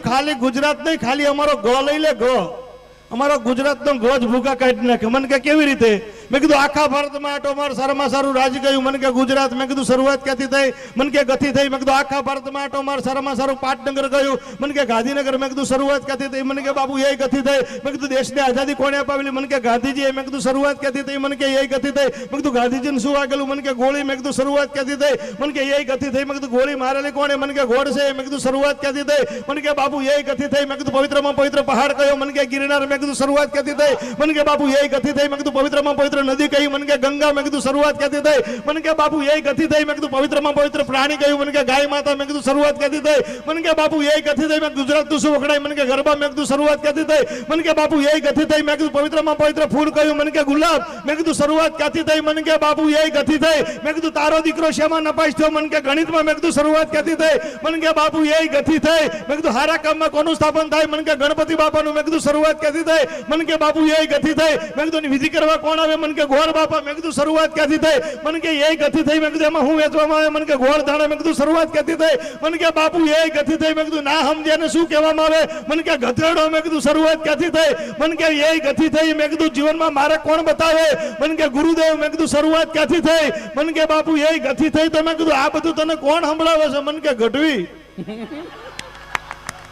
ખાલી ગુજરાત નહીં ખાલી અમારો ગ લઈ લે ગ અમારો ગુજરાતનો ગો જ ભૂકા કાઢી નાખે મને કે કેવી રીતે મેકધું આખા ભારત માં આટો માર સરમાં સારુ રાજ ગયું મને કે ગુજરાત મેકધું શરૂઆત કેતી થઈ મને કે ગતિ થઈ મેકધું આખા ભારત માં આટો માર સરમાં સારુ પાટણગર ગયું મને કે ગાંધીનગર મેકધું શરૂઆત કેતી તો એ મને કે બાપુ યેય ગતિ થઈ મેકધું દેશ ને આઝાદી કોણે અપાવેલી મને કે ગાંધીજી એ મેકધું શરૂઆત કેતી તો એ મને કે યેય ગતિ થઈ મેકધું ગાંધીજી નું શું આકલું મને કે ગોળી મેકધું શરૂઆત કેતી થઈ મને કે યેય ગતિ થઈ મેકધું ગોળી મારેલી કોણે મને કે ગોડ છે એ મેકધું શરૂઆત કેતી થઈ મને કે બાપુ યેય ગતિ થઈ મેકધું પવિત્રમાં પવિત્ર પહાડ કયો મને કે ગિરનાર મેકધું શરૂઆત કેતી થઈ મને કે બાપુ યેય ગતિ થઈ મેકધું પવિત્રમાં પવિત્ર નદી કઈ મને કે ગંગા મે કીધું શરૂઆત કેતી થાય મને કે બાપુ યે ગતિ થઈ મે કીધું પવિત્રમાં પવિત્ર પ્રાણી કયું મને કે ગાય માતા મે કીધું શરૂઆત કેતી થાય મને કે બાપુ યે ગતિ થઈ મે ગુજરાત તો સુ વખડાઈ મને કે ગરબા મે કીધું શરૂઆત કેતી થાય મને કે બાપુ યે ગતિ થઈ મે કીધું પવિત્રમાં પવિત્ર ફૂલ કયું મને કે ગુલાબ મે કીધું શરૂઆત કેતી થાય મને કે બાપુ યે ગતિ થઈ મે કીધું તારો દીકરો શેમાં ન પાછો મને કે ગણિતમાં મે કીધું શરૂઆત કેતી થાય મને કે બાપુ યે ગતિ થઈ મે કીધું હારા કામમાં કોનું સ્થાપન થાય મને કે ગણપતિ બાપાનું મે કીધું શરૂઆત કેતી થાય મને કે બાપુ યે ગતિ થઈ મે કીધું નિવિધિ કરવા કોણ આવે મને કે ગોળ બાપા મેં કીધું શરૂઆત ક્યાંથી થઈ મને કે એ ગતિ થઈ મેં કીધું એમાં હું વેચવામાં આવે મને કે ગોળ દાણા મેં કીધું શરૂઆત ક્યાંથી થઈ મને કે બાપુ એ ગતિ થઈ મેં કીધું ના સમજે ને શું કહેવામાં આવે મને કે ગધેડો મેં કીધું શરૂઆત ક્યાંથી થઈ મને કે એ ગતિ થઈ મેં કીધું જીવનમાં મારે કોણ બતાવે મને કે ગુરુદેવ મેં કીધું શરૂઆત ક્યાંથી થઈ મને કે બાપુ એ ગતિ થઈ તો મેં કીધું આ બધું તને કોણ સંભળાવે છે મને કે ગઢવી